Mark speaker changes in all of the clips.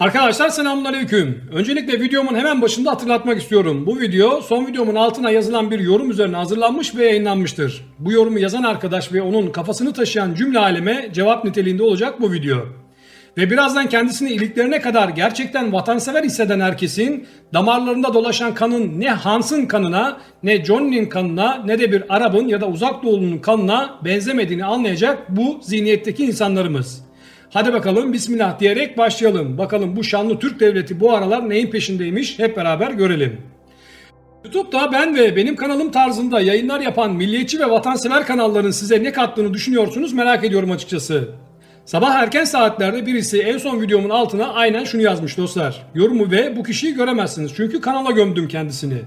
Speaker 1: Arkadaşlar selamünaleyküm. Öncelikle videomun hemen başında hatırlatmak istiyorum. Bu video son videomun altına yazılan bir yorum üzerine hazırlanmış ve yayınlanmıştır. Bu yorumu yazan arkadaş ve onun kafasını taşıyan cümle aleme cevap niteliğinde olacak bu video. Ve birazdan kendisini iliklerine kadar gerçekten vatansever hisseden herkesin damarlarında dolaşan kanın ne Hans'ın kanına ne Johnny'nin kanına ne de bir Arap'ın ya da uzak doğulunun kanına benzemediğini anlayacak bu zihniyetteki insanlarımız. Hadi bakalım bismillah diyerek başlayalım. Bakalım bu şanlı Türk devleti bu aralar neyin peşindeymiş hep beraber görelim. YouTube'da ben ve benim kanalım tarzında yayınlar yapan milliyetçi ve vatansever kanalların size ne kattığını düşünüyorsunuz merak ediyorum açıkçası. Sabah erken saatlerde birisi en son videomun altına aynen şunu yazmış dostlar. Yorumu ve bu kişiyi göremezsiniz çünkü kanala gömdüm kendisini.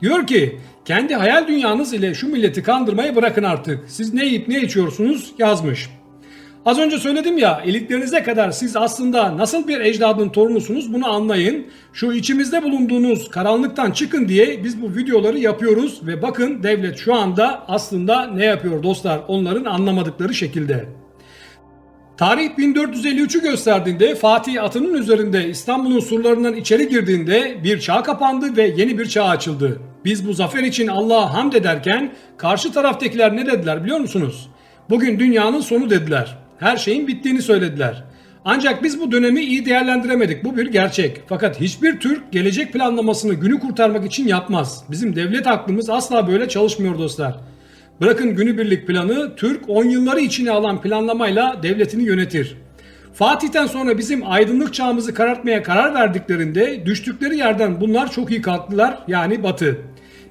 Speaker 1: Diyor ki kendi hayal dünyanız ile şu milleti kandırmayı bırakın artık. Siz ne yiyip ne içiyorsunuz yazmış. Az önce söyledim ya iliklerinize kadar siz aslında nasıl bir ecdadın torunusunuz bunu anlayın. Şu içimizde bulunduğunuz karanlıktan çıkın diye biz bu videoları yapıyoruz ve bakın devlet şu anda aslında ne yapıyor dostlar onların anlamadıkları şekilde. Tarih 1453'ü gösterdiğinde Fatih atının üzerinde İstanbul'un surlarından içeri girdiğinde bir çağ kapandı ve yeni bir çağ açıldı. Biz bu zafer için Allah'a hamd ederken karşı taraftakiler ne dediler biliyor musunuz? Bugün dünyanın sonu dediler. Her şeyin bittiğini söylediler. Ancak biz bu dönemi iyi değerlendiremedik. Bu bir gerçek. Fakat hiçbir Türk gelecek planlamasını günü kurtarmak için yapmaz. Bizim devlet aklımız asla böyle çalışmıyor dostlar. Bırakın günübirlik planı, Türk 10 yılları içine alan planlamayla devletini yönetir. Fatih'ten sonra bizim aydınlık çağımızı karartmaya karar verdiklerinde düştükleri yerden bunlar çok iyi kalktılar yani Batı.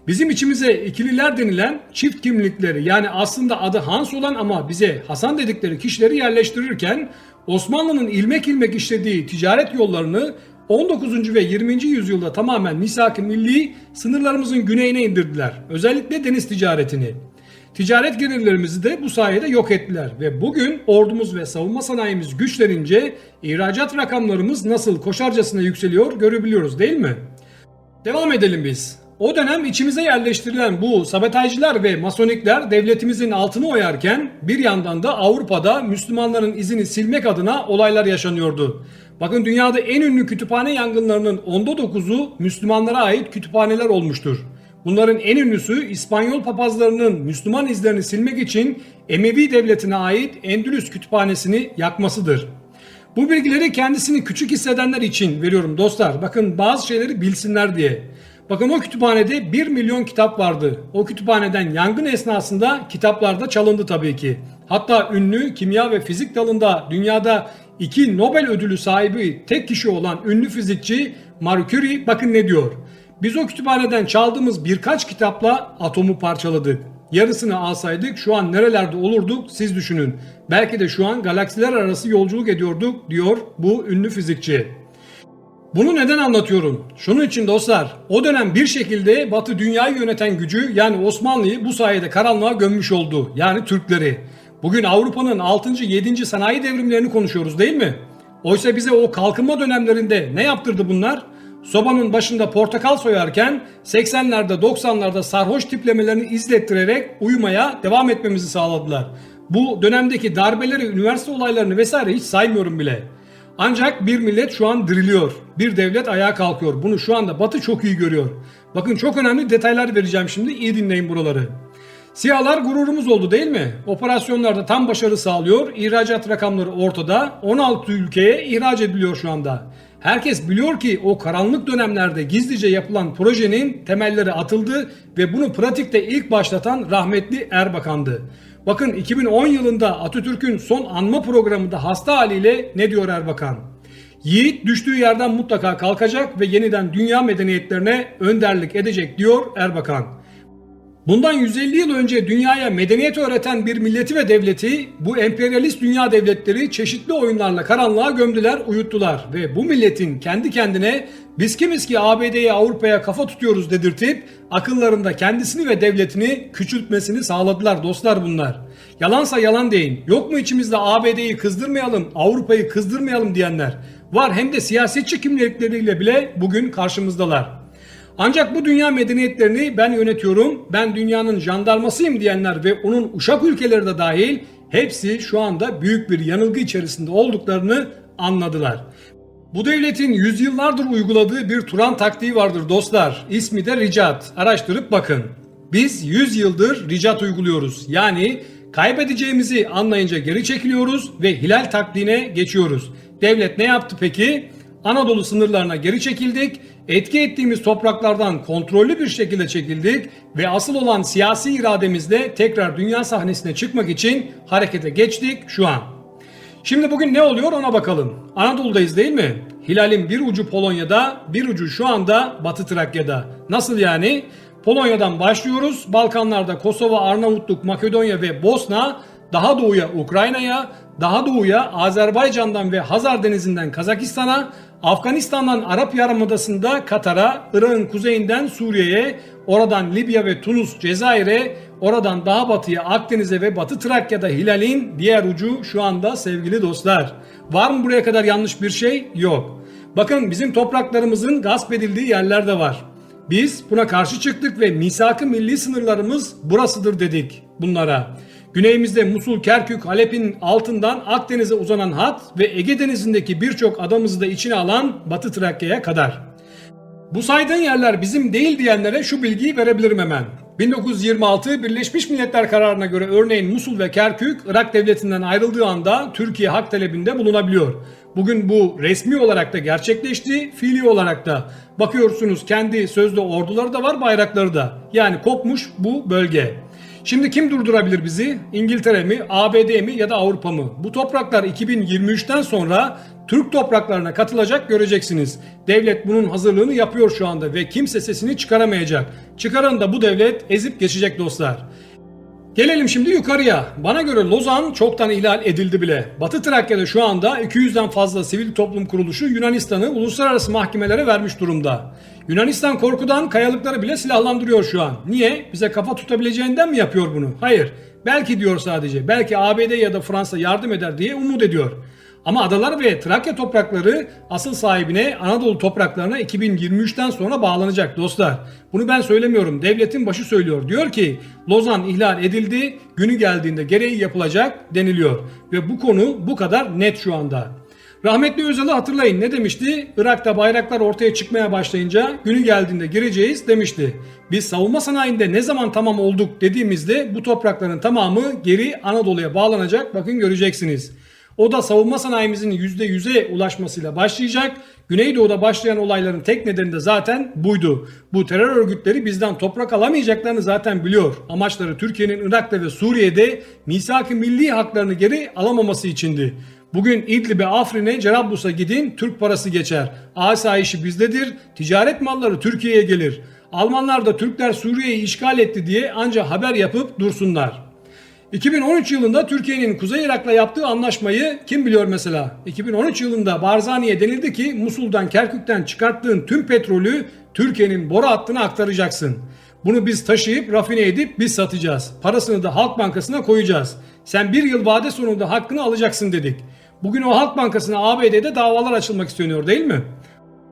Speaker 1: Bizim içimize ikililer denilen çift kimlikleri yani aslında adı Hans olan ama bize Hasan dedikleri kişileri yerleştirirken Osmanlı'nın ilmek ilmek işlediği ticaret yollarını 19. ve 20. yüzyılda tamamen misak-ı milli sınırlarımızın güneyine indirdiler. Özellikle deniz ticaretini. Ticaret gelirlerimizi de bu sayede yok ettiler ve bugün ordumuz ve savunma sanayimiz güçlenince ihracat rakamlarımız nasıl koşarcasına yükseliyor görebiliyoruz değil mi? Devam edelim biz. O dönem içimize yerleştirilen bu sabotajcılar ve masonikler devletimizin altını oyarken bir yandan da Avrupa'da Müslümanların izini silmek adına olaylar yaşanıyordu. Bakın dünyada en ünlü kütüphane yangınlarının onda dokuzu Müslümanlara ait kütüphaneler olmuştur. Bunların en ünlüsü İspanyol papazlarının Müslüman izlerini silmek için Emevi devletine ait Endülüs kütüphanesini yakmasıdır. Bu bilgileri kendisini küçük hissedenler için veriyorum dostlar. Bakın bazı şeyleri bilsinler diye. Bakın o kütüphanede 1 milyon kitap vardı. O kütüphaneden yangın esnasında kitaplar da çalındı tabii ki. Hatta ünlü kimya ve fizik dalında dünyada iki Nobel ödülü sahibi tek kişi olan ünlü fizikçi Marie Curie bakın ne diyor. Biz o kütüphaneden çaldığımız birkaç kitapla atomu parçaladık. Yarısını alsaydık şu an nerelerde olurduk siz düşünün. Belki de şu an galaksiler arası yolculuk ediyorduk diyor bu ünlü fizikçi. Bunu neden anlatıyorum? Şunun için dostlar, o dönem bir şekilde Batı dünyayı yöneten gücü yani Osmanlı'yı bu sayede karanlığa gömmüş oldu. Yani Türkleri. Bugün Avrupa'nın 6. 7. sanayi devrimlerini konuşuyoruz değil mi? Oysa bize o kalkınma dönemlerinde ne yaptırdı bunlar? Sobanın başında portakal soyarken 80'lerde 90'larda sarhoş tiplemelerini izlettirerek uyumaya devam etmemizi sağladılar. Bu dönemdeki darbeleri, üniversite olaylarını vesaire hiç saymıyorum bile. Ancak bir millet şu an diriliyor. Bir devlet ayağa kalkıyor. Bunu şu anda Batı çok iyi görüyor. Bakın çok önemli detaylar vereceğim şimdi. İyi dinleyin buraları. Siyahlar gururumuz oldu değil mi? Operasyonlarda tam başarı sağlıyor. İhracat rakamları ortada. 16 ülkeye ihraç ediliyor şu anda. Herkes biliyor ki o karanlık dönemlerde gizlice yapılan projenin temelleri atıldı ve bunu pratikte ilk başlatan rahmetli Erbakan'dı. Bakın 2010 yılında Atatürk'ün son anma programında hasta haliyle ne diyor Erbakan? Yiğit düştüğü yerden mutlaka kalkacak ve yeniden dünya medeniyetlerine önderlik edecek diyor Erbakan. Bundan 150 yıl önce dünyaya medeniyet öğreten bir milleti ve devleti bu emperyalist dünya devletleri çeşitli oyunlarla karanlığa gömdüler, uyuttular ve bu milletin kendi kendine biz kimiz ki ABD'ye Avrupa'ya kafa tutuyoruz dedirtip akıllarında kendisini ve devletini küçültmesini sağladılar dostlar bunlar. Yalansa yalan deyin. Yok mu içimizde ABD'yi kızdırmayalım, Avrupa'yı kızdırmayalım diyenler? Var hem de siyasetçi kimlikleriyle bile bugün karşımızdalar. Ancak bu dünya medeniyetlerini ben yönetiyorum, ben dünyanın jandarmasıyım diyenler ve onun uşak ülkeleri de dahil hepsi şu anda büyük bir yanılgı içerisinde olduklarını anladılar. Bu devletin yüzyıllardır uyguladığı bir Turan taktiği vardır dostlar. İsmi de ricat. Araştırıp bakın. Biz 100 yıldır ricat uyguluyoruz. Yani kaybedeceğimizi anlayınca geri çekiliyoruz ve hilal taktiğine geçiyoruz. Devlet ne yaptı peki? Anadolu sınırlarına geri çekildik. Etki ettiğimiz topraklardan kontrollü bir şekilde çekildik ve asıl olan siyasi irademizle tekrar dünya sahnesine çıkmak için harekete geçtik şu an. Şimdi bugün ne oluyor ona bakalım. Anadolu'dayız değil mi? Hilal'in bir ucu Polonya'da, bir ucu şu anda Batı Trakya'da. Nasıl yani? Polonya'dan başlıyoruz. Balkanlarda Kosova, Arnavutluk, Makedonya ve Bosna, daha doğuya Ukrayna'ya, daha doğuya Azerbaycan'dan ve Hazar Denizi'nden Kazakistan'a, Afganistan'dan Arap Yarımadası'nda Katar'a, Irak'ın kuzeyinden Suriye'ye, oradan Libya ve Tunus, Cezayir'e, oradan daha batıya Akdeniz'e ve Batı Trakya'da Hilal'in diğer ucu şu anda sevgili dostlar. Var mı buraya kadar yanlış bir şey? Yok. Bakın bizim topraklarımızın gasp edildiği yerler de var. Biz buna karşı çıktık ve misak-ı milli sınırlarımız burasıdır dedik bunlara. Güneyimizde Musul, Kerkük, Halep'in altından Akdeniz'e uzanan hat ve Ege Denizi'ndeki birçok adamızı da içine alan Batı Trakya'ya kadar. Bu saydığın yerler bizim değil diyenlere şu bilgiyi verebilirim hemen. 1926 Birleşmiş Milletler kararına göre örneğin Musul ve Kerkük Irak devletinden ayrıldığı anda Türkiye hak talebinde bulunabiliyor. Bugün bu resmi olarak da gerçekleşti, fiili olarak da. Bakıyorsunuz kendi sözde orduları da var, bayrakları da. Yani kopmuş bu bölge. Şimdi kim durdurabilir bizi? İngiltere mi, ABD mi ya da Avrupa mı? Bu topraklar 2023'ten sonra Türk topraklarına katılacak göreceksiniz. Devlet bunun hazırlığını yapıyor şu anda ve kimse sesini çıkaramayacak. Çıkaran da bu devlet ezip geçecek dostlar. Gelelim şimdi yukarıya. Bana göre Lozan çoktan ihlal edildi bile. Batı Trakya'da şu anda 200'den fazla sivil toplum kuruluşu Yunanistan'ı uluslararası mahkemelere vermiş durumda. Yunanistan korkudan kayalıkları bile silahlandırıyor şu an. Niye? Bize kafa tutabileceğinden mi yapıyor bunu? Hayır. Belki diyor sadece. Belki ABD ya da Fransa yardım eder diye umut ediyor. Ama adalar ve Trakya toprakları asıl sahibine Anadolu topraklarına 2023'ten sonra bağlanacak dostlar. Bunu ben söylemiyorum. Devletin başı söylüyor. Diyor ki Lozan ihlal edildi. Günü geldiğinde gereği yapılacak deniliyor. Ve bu konu bu kadar net şu anda. Rahmetli Özal'ı hatırlayın ne demişti? Irak'ta bayraklar ortaya çıkmaya başlayınca günü geldiğinde gireceğiz demişti. Biz savunma sanayinde ne zaman tamam olduk dediğimizde bu toprakların tamamı geri Anadolu'ya bağlanacak bakın göreceksiniz. O da savunma sanayimizin %100'e ulaşmasıyla başlayacak. Güneydoğu'da başlayan olayların tek nedeni de zaten buydu. Bu terör örgütleri bizden toprak alamayacaklarını zaten biliyor. Amaçları Türkiye'nin Irak'ta ve Suriye'de misak-ı milli haklarını geri alamaması içindi. Bugün İdlib'e, Afrin'e, Cerablus'a gidin Türk parası geçer. Asayişi bizdedir, ticaret malları Türkiye'ye gelir. Almanlar da Türkler Suriye'yi işgal etti diye ancak haber yapıp dursunlar. 2013 yılında Türkiye'nin Kuzey Irak'la yaptığı anlaşmayı kim biliyor mesela? 2013 yılında Barzani'ye denildi ki Musul'dan Kerkük'ten çıkarttığın tüm petrolü Türkiye'nin boru hattına aktaracaksın. Bunu biz taşıyıp rafine edip biz satacağız. Parasını da Halk Bankası'na koyacağız. Sen bir yıl vade sonunda hakkını alacaksın dedik. Bugün o Halk Bankası'na ABD'de davalar açılmak isteniyor değil mi?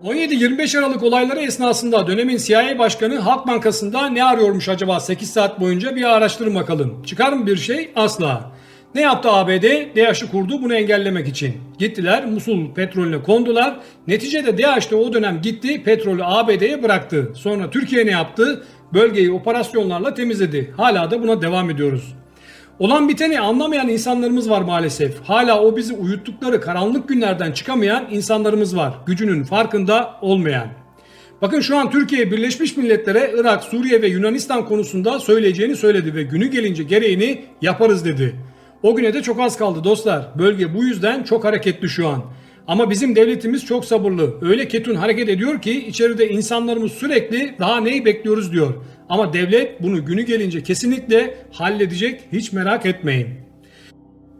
Speaker 1: 17-25 Aralık olayları esnasında dönemin CIA Başkanı Halk Bankası'nda ne arıyormuş acaba 8 saat boyunca bir araştırın bakalım. Çıkar mı bir şey? Asla. Ne yaptı ABD? DAEŞ'i kurdu bunu engellemek için. Gittiler Musul petrolüne kondular. Neticede DAEŞ de o dönem gitti petrolü ABD'ye bıraktı. Sonra Türkiye ne yaptı? Bölgeyi operasyonlarla temizledi. Hala da buna devam ediyoruz. Olan biteni anlamayan insanlarımız var maalesef. Hala o bizi uyuttukları karanlık günlerden çıkamayan insanlarımız var. Gücünün farkında olmayan. Bakın şu an Türkiye Birleşmiş Milletler'e Irak, Suriye ve Yunanistan konusunda söyleyeceğini söyledi ve günü gelince gereğini yaparız dedi. O güne de çok az kaldı dostlar. Bölge bu yüzden çok hareketli şu an. Ama bizim devletimiz çok sabırlı. Öyle ketun hareket ediyor ki içeride insanlarımız sürekli daha neyi bekliyoruz diyor. Ama devlet bunu günü gelince kesinlikle halledecek hiç merak etmeyin.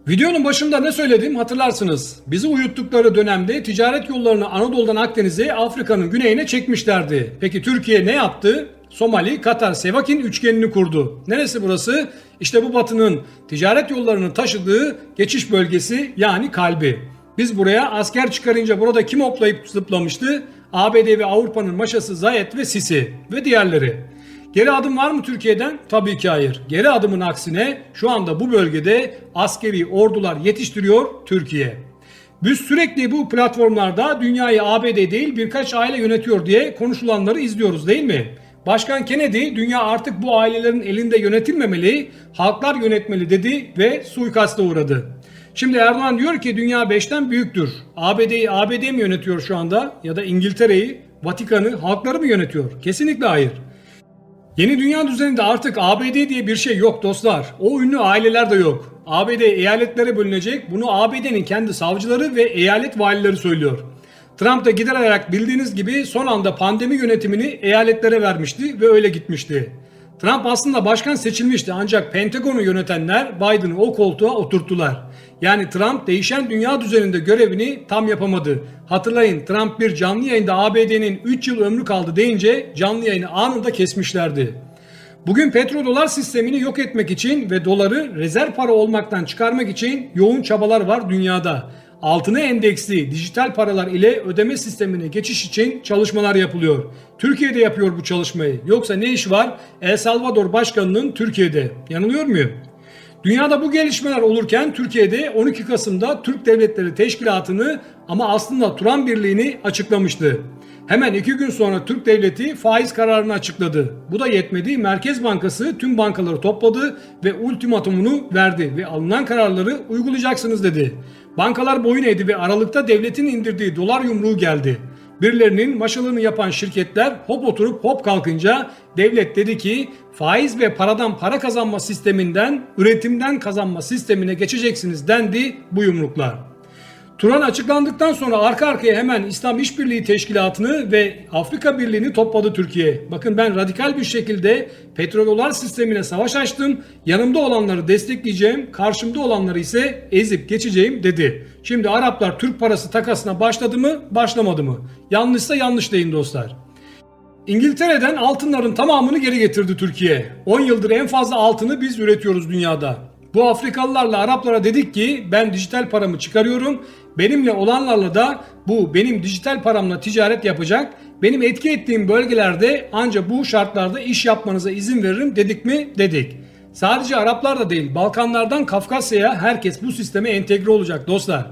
Speaker 1: Videonun başında ne söyledim hatırlarsınız. Bizi uyuttukları dönemde ticaret yollarını Anadolu'dan Akdeniz'e, Afrika'nın güneyine çekmişlerdi. Peki Türkiye ne yaptı? Somali, Katar, Sevakin üçgenini kurdu. Neresi burası? İşte bu batının ticaret yollarını taşıdığı geçiş bölgesi yani kalbi. Biz buraya asker çıkarınca burada kim hoplayıp zıplamıştı? ABD ve Avrupa'nın maşası Zayed ve Sisi ve diğerleri. Geri adım var mı Türkiye'den? Tabii ki hayır. Geri adımın aksine şu anda bu bölgede askeri ordular yetiştiriyor Türkiye. Biz sürekli bu platformlarda dünyayı ABD değil birkaç aile yönetiyor diye konuşulanları izliyoruz değil mi? Başkan Kennedy dünya artık bu ailelerin elinde yönetilmemeli, halklar yönetmeli dedi ve suikasta uğradı. Şimdi Erdoğan diyor ki dünya 5'ten büyüktür. ABD'yi ABD mi yönetiyor şu anda ya da İngiltere'yi, Vatikan'ı, halkları mı yönetiyor? Kesinlikle hayır. Yeni dünya düzeninde artık ABD diye bir şey yok dostlar. O ünlü aileler de yok. ABD eyaletlere bölünecek. Bunu ABD'nin kendi savcıları ve eyalet valileri söylüyor. Trump da gider ayak bildiğiniz gibi son anda pandemi yönetimini eyaletlere vermişti ve öyle gitmişti. Trump aslında başkan seçilmişti ancak Pentagon'u yönetenler Biden'ı o koltuğa oturttular. Yani Trump değişen dünya düzeninde görevini tam yapamadı. Hatırlayın Trump bir canlı yayında ABD'nin 3 yıl ömrü kaldı deyince canlı yayını anında kesmişlerdi. Bugün petrodolar sistemini yok etmek için ve doları rezerv para olmaktan çıkarmak için yoğun çabalar var dünyada. Altına endeksli dijital paralar ile ödeme sistemine geçiş için çalışmalar yapılıyor. Türkiye'de yapıyor bu çalışmayı. Yoksa ne iş var El Salvador Başkanı'nın Türkiye'de? Yanılıyor muyum? Dünyada bu gelişmeler olurken Türkiye'de 12 Kasım'da Türk Devletleri Teşkilatı'nı ama aslında Turan Birliği'ni açıklamıştı. Hemen iki gün sonra Türk Devleti faiz kararını açıkladı. Bu da yetmedi. Merkez Bankası tüm bankaları topladı ve ultimatumunu verdi ve alınan kararları uygulayacaksınız dedi. Bankalar boyun eğdi ve Aralık'ta devletin indirdiği dolar yumruğu geldi. Birilerinin maşalığını yapan şirketler hop oturup hop kalkınca devlet dedi ki faiz ve paradan para kazanma sisteminden üretimden kazanma sistemine geçeceksiniz dendi bu yumruklar. Turan açıklandıktan sonra arka arkaya hemen İslam İşbirliği Teşkilatı'nı ve Afrika Birliği'ni topladı Türkiye. Bakın ben radikal bir şekilde petrodolar sistemine savaş açtım. Yanımda olanları destekleyeceğim, karşımda olanları ise ezip geçeceğim dedi. Şimdi Araplar Türk parası takasına başladı mı, başlamadı mı? Yanlışsa yanlış deyin dostlar. İngiltere'den altınların tamamını geri getirdi Türkiye. 10 yıldır en fazla altını biz üretiyoruz dünyada. Bu Afrikalılarla Araplara dedik ki ben dijital paramı çıkarıyorum. Benimle olanlarla da bu benim dijital paramla ticaret yapacak. Benim etki ettiğim bölgelerde ancak bu şartlarda iş yapmanıza izin veririm dedik mi? Dedik. Sadece Araplar da değil Balkanlardan Kafkasya'ya herkes bu sisteme entegre olacak dostlar.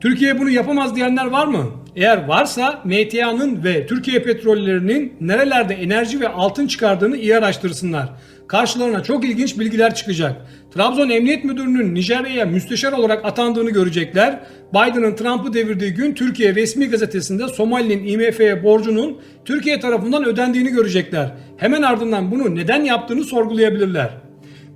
Speaker 1: Türkiye bunu yapamaz diyenler var mı? Eğer varsa MTA'nın ve Türkiye petrollerinin nerelerde enerji ve altın çıkardığını iyi araştırsınlar. Karşılarına çok ilginç bilgiler çıkacak. Trabzon Emniyet Müdürü'nün Nijerya'ya müsteşar olarak atandığını görecekler. Biden'ın Trump'ı devirdiği gün Türkiye resmi gazetesinde Somali'nin IMF'ye borcunun Türkiye tarafından ödendiğini görecekler. Hemen ardından bunu neden yaptığını sorgulayabilirler.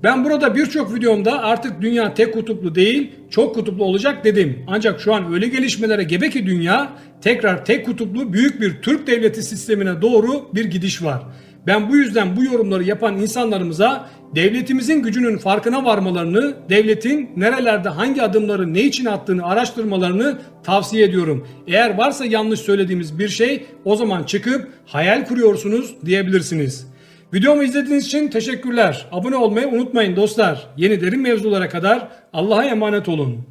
Speaker 1: Ben burada birçok videomda artık dünya tek kutuplu değil, çok kutuplu olacak dedim. Ancak şu an öyle gelişmelere gebe ki dünya tekrar tek kutuplu büyük bir Türk devleti sistemine doğru bir gidiş var. Ben bu yüzden bu yorumları yapan insanlarımıza devletimizin gücünün farkına varmalarını, devletin nerelerde hangi adımları ne için attığını araştırmalarını tavsiye ediyorum. Eğer varsa yanlış söylediğimiz bir şey o zaman çıkıp hayal kuruyorsunuz diyebilirsiniz. Videomu izlediğiniz için teşekkürler. Abone olmayı unutmayın dostlar. Yeni derin mevzulara kadar Allah'a emanet olun.